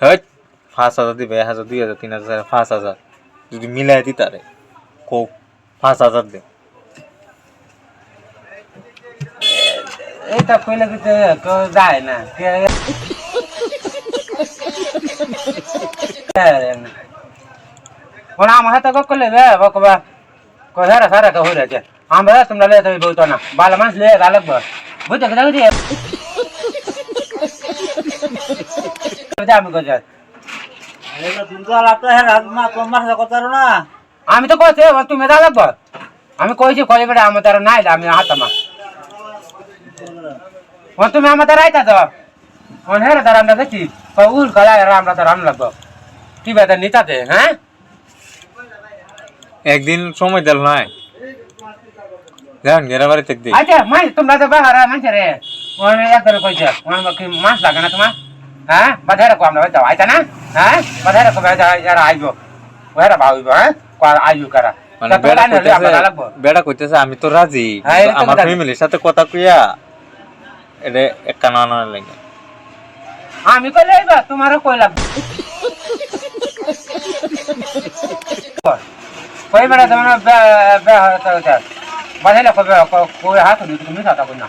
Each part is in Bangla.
হ্যাঁ পাঁচ হাজার দিবে, এক হাজার, দুই হাজার, তিন হাজার, পাঁচ হাজার। যদি মিলাই দি তারে কো পাঁচ হাজার দে। এইটা কইলে কেউ যায় না, কে- কোন আমার হাতে গো করলে বে। বকবা কোথারা সারা কা? আছে আমরা তোমরা লে তুমি বলতো না। ভালো মানুষ লে গা লাগবে। বুঝতে কথা আমি হ্যাঁ আমি তো কইছি তুমি দা লাগবে আমি কইছি কই বেটা আমার তার নাই আমি হাতামা ও তুমি আমার তার আইতা তো। কোন হেরে তার আমরা দেখি। উল কলা আমরা তার আম লাগবে কি বেটা নিতাতে হ্যাঁ? একদিন সময় দিল নাই। যান গেরা বাড়ি আচ্ছা মাই তোমরা তো বাহারা মানছে রে। ওন একবার কইছে ওন মাছ লাগে না তোমার? হ্যাঁ আমরা যাও আইতা না হ্যাঁ কো বেটা এরা আইবো ওরা ভাবিব হ্যাঁ আইবো কারা মানে বেড়া তোমরা নিলে আমরা কইতেছে লাগবো বেড়া কইতেছে আমি তো রাজি হ্যাঁ, এটা তো আমার ফ্যামিলির সাথে কথা কইয়া এটা এক কানা লাগে আমি কইলে আইবা তোমারও কই কই বেড়া তোমার বাধাইলে কবে কই হাত তুমি সাথে কই না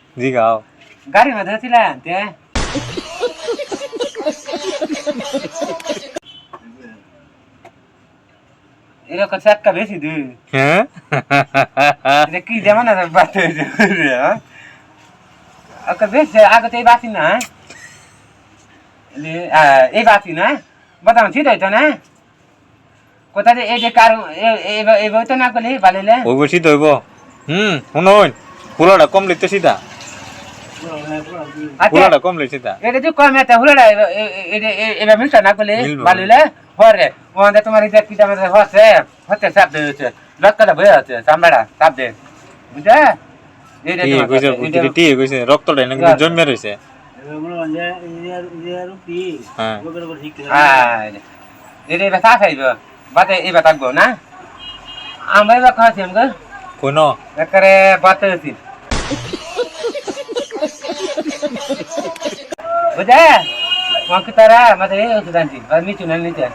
জি গাও গাড়ি মধ্যে ছিলেন তে এরকম চাক্কা বেশি দুই হ্যাঁ কি যেমন আছে হয়েছে হ্যাঁ ওকে বেশ আগে তো এই বাসি না এই বাসি না বাদাম ছিল তো না কোথা এই যে কার এই বই তো না করলে বালিলে ওই বসি দইব হুম শুনুন ফুলাটা কমলে তো সিধা আচ্ছা ফুলাটা কমলে সিধা এটা যে কম এটা হলো না এটা মিলটা না করলে মিলবো। বালিলে? হরে ওখানে তোমার কি হচ্ছে আছে দে কইছে রক্তটা এনে হ্যাঁ। জন্মে রইছে। এগুলো যে ইয়ে ইয়ে রুটি হ্যাঁ ওগুলো করে ঠিক হ্যাঁ এটা এবার চা খাইব বাতে এবার থাকব না আমরা এবার খাওয়াছি আমাকে কোন একারে বাতে হচ্ছি বুঝে তোমাকে তারা আমাদের এই ওষুধ আনছি নিচু না নিচে